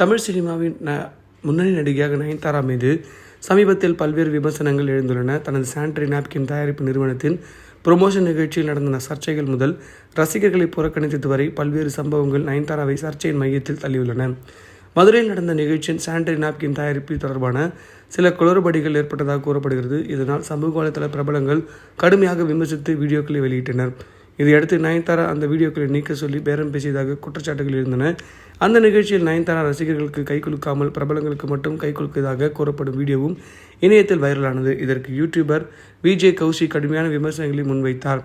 தமிழ் சினிமாவின் ந முன்னணி நடிகையாக நயன்தாரா மீது சமீபத்தில் பல்வேறு விமர்சனங்கள் எழுந்துள்ளன. தனது சானிட்டரி நாப்கின் தயாரிப்பு நிறுவனத்தின் ப்ரொமோஷன் நிகழ்ச்சியில் நடந்த சர்ச்சைகள் முதல் ரசிகர்களை புறக்கணித்தது வரை பல்வேறு சம்பவங்கள் நயன்தாராவை சர்ச்சையின் மையத்தில் தள்ளியுள்ளன. மதுரையில் நடந்த நிகழ்ச்சியின் சானிட்டரி நாப்கின் தயாரிப்பு தொடர்பான சில குளறுபடிகள் ஏற்பட்டதாக கூறப்படுகிறது. இதனால் சமூக வலைதள பிரபலங்கள் கடுமையாக விமர்சித்து வீடியோக்களை வெளியிட்டனர். இதையடுத்து நயன்தாரா அந்த வீடியோக்களை நீக்க சொல்லி பேரம் பேசியதாக குற்றச்சாட்டுகள் இருந்தன. அந்த நிகழ்ச்சியில் நயன்தாரா ரசிகர்களுக்கு கை குலுக்காமல் பிரபலங்களுக்கு மட்டும் கை குலுக்கியதாக கூறப்படும் வீடியோவும் இணையத்தில் வைரலானது. இதற்கு யூடியூபர் விஜே கௌஷி கடுமையான விமர்சனங்களை முன்வைத்தார்.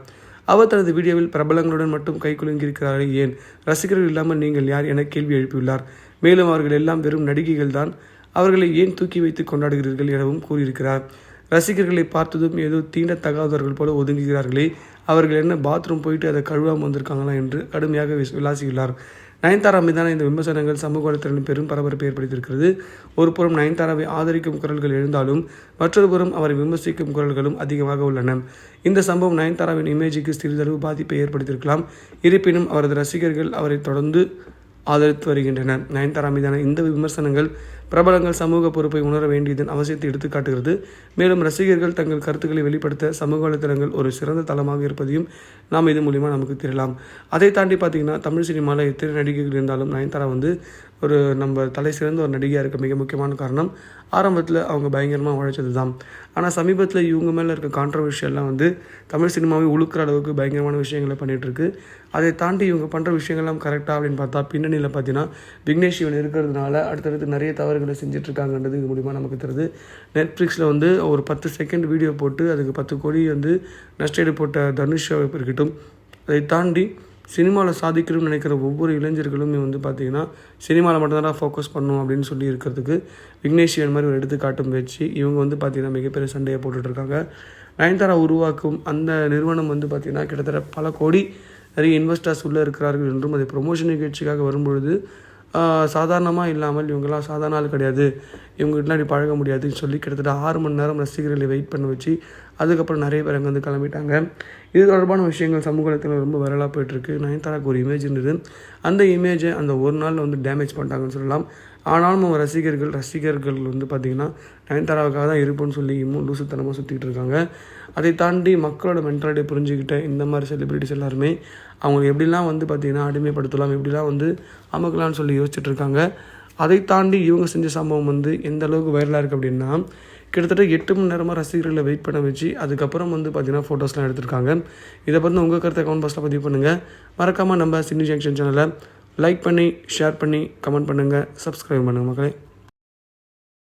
அவர் தனது வீடியோவில் பிரபலங்களுடன் மட்டும் கை குலுங்கியிருக்கிறார்கள் ஏன்? ரசிகர்கள் இல்லாமல் நீங்கள் யார் என கேள்வி எழுப்பியுள்ளார். மேலும் அவர்கள் எல்லாம் வெறும் நடிகைகள் தான். அவர்களை ஏன் தூக்கி வைத்து கொண்டாடுகிறீர்கள் எனவும் கூறியிருக்கிறார். ரசிகர்களை பார்த்ததும் ஏதோ தீண்டத்தகாதவர்கள் போல ஒதுங்குகிறார்களே. அவர்கள் என்ன பாத்ரூம் போயிட்டு அதை கழுவாமல் வந்திருக்காங்களா என்று கடுமையாக விளாசியுள்ளார். நயன்தாரா மீதான இந்த விமர்சனங்கள் சமூக வலைத்தளத்தில் பெரும் பரபரப்பை ஏற்படுத்தியிருக்கிறது. ஒரு புறம் நயன்தாராவை ஆதரிக்கும் குரல்கள் எழுந்தாலும் மற்றொரு புறம் அவரை விமர்சிக்கும் குரல்களும் அதிகமாக உள்ளன. இந்த சம்பவம் நயன்தாராவின் இமேஜுக்கு சிறிதளவு பாதிப்பை ஏற்படுத்தியிருக்கலாம். இருப்பினும் அவரது ரசிகர்கள் அவரை தொடர்ந்து ஆதரித்து வருகின்றனர். நயன்தாரா மீதான இந்த விமர்சனங்கள் பிரபலங்கள் சமூக பொறுப்பை உணர வேண்டியதன் அவசியத்தை எடுத்துக்காட்டுகிறது மேலும் ரசிகர்கள் தங்கள் கருத்துக்களை வெளிப்படுத்த சமூக வலைத்தளங்கள் ஒரு சிறந்த தளமாக இருப்பதையும் நாம் இது மூலிமா நமக்கு தெரியலாம் அதை தாண்டி பார்த்தீங்கன்னா தமிழ் சினிமாவில் எத்தனை நடிகைகள் இருந்தாலும் நயன்தாரா வந்து ஒரு நம்ம தலை சிறந்த ஒரு நடிகையாக இருக்க மிக முக்கியமான காரணம் ஆரம்பத்தில் அவங்க பயங்கரமாக உழைச்சது தான் ஆனால் சமீபத்தில் இவங்க மேலே இருக்க கான்ட்ரவர்ஷியெல்லாம் வந்து தமிழ் சினிமாவை உழுக்கிற அளவுக்கு பயங்கரமான விஷயங்களை பண்ணிகிட்ருக்கு அதை தாண்டி இவங்க பண்ணுற விஷயங்கள்லாம் கரெக்டாக அப்படின்னு பார்த்தா பின்னணியில் பார்த்தீங்கன்னா விக்னேஷ் இவன் இருக்கிறதுனால அடுத்தடுத்து நிறைய தவறுகளை செஞ்சிட்ருக்காங்கன்றது இது மூலிமா நமக்கு தருது நெட்ஃப்ளிக்ஸில் வந்து ஒரு பத்து செகண்ட் வீடியோ போட்டு அதுக்கு பத்து கோடி வந்து நஷ்டஈடு போட்ட தனுஷ் இருக்கட்டும் அதை தாண்டி சினிமாவில் சாதிக்கணும்னு நினைக்கிற ஒவ்வொரு இளைஞர்களுமே வந்து பார்த்திங்கன்னா சினிமாவில் மட்டும்தான் ஃபோக்கஸ் பண்ணணும் அப்படின்னு சொல்லி இருக்கிறதுக்கு விக்னேஷ் மாதிரி ஒரு எடுத்துக்காட்டும் வச்சு இவங்க வந்து பார்த்திங்கன்னா மிகப்பெரிய சண்டையை போட்டுட்ருக்காங்க. நயன்தாரா உருவாக்கும் அந்த நிறுவனம் வந்து பார்த்திங்கன்னா கிட்டத்தட்ட பல கோடி நிறைய இன்வெஸ்டர்ஸ் உள்ளே இருக்கிறார்கள் என்றும் அது ப்ரொமோஷன் நிகழ்ச்சிக்காக வரும்பொழுது சாதாரணமாக இல்லாமல் இவங்கெல்லாம் சாதாரண ஆள் கிடையாது. இவங்ககிட்டலாம் இப்படி பழக முடியாதுன்னு சொல்லி கிட்டத்தட்ட ஆறு மணி நேரம் ரசிகர்களை வெயிட் பண்ண வச்சு அதுக்கப்புறம் நிறைய பேர் அங்கே வந்து கிளம்பிட்டாங்க. இது தொடர்பான விஷயங்கள் சமூக வலைத்தளத்தில் ரொம்ப வைரலாக போயிட்டுருக்கு நயன்தாராக்கு ஒரு இமேஜ் இருந்தது. அந்த இமேஜை அந்த ஒரு நாளில் வந்து டேமேஜ் பண்ணிட்டாங்கன்னு சொல்லலாம். ஆனாலும் அவங்க ரசிகர்கள் ரசிகர்கள் வந்து பார்த்திங்கன்னா நயன்தாராவுக்காக தான் இருப்போம்னு சொல்லி இன்னும் லூசுத்தனமாக சுற்றிக்கிட்டு இருக்காங்க. அதை தாண்டி மக்களோட மென்டாலிட்டியை புரிஞ்சுக்கிட்ட இந்த மாதிரி செலிபிரிட்டிஸ் எல்லாருமே அவங்க எப்படிலாம் வந்து பார்த்திங்கன்னா அடிமைப்படுத்தலாம் எப்படிலாம் வந்து அமக்கலாம்னு சொல்லி யோசிச்சுட்டு இருக்காங்க. அதை தாண்டி இவங்க செஞ்ச சம்பவம் வந்து எந்த அளவுக்கு வைரலாக இருக்குது அப்படின்னா கிட்டத்தட்ட எட்டு மணி நேரமாக ரசிகர்களை வெயிட் பண்ண வச்சு அதுக்கப்புறம் வந்து பார்த்திங்கன்னா ஃபோட்டோஸ்லாம் எடுத்திருக்காங்க. இதை பற்றி உங்கள் கருத்தை கமெண்ட் பாக்ஸில் பதிவு பண்ணுங்கள் மறக்காமல் நம்ம சின்னி ஜங்ஷன் சேனலை லைக் பண்ணி ஷேர் பண்ணி கமெண்ட் பண்ணுங்கள் சப்ஸ்கிரைப் பண்ணுங்கள் மக்களே.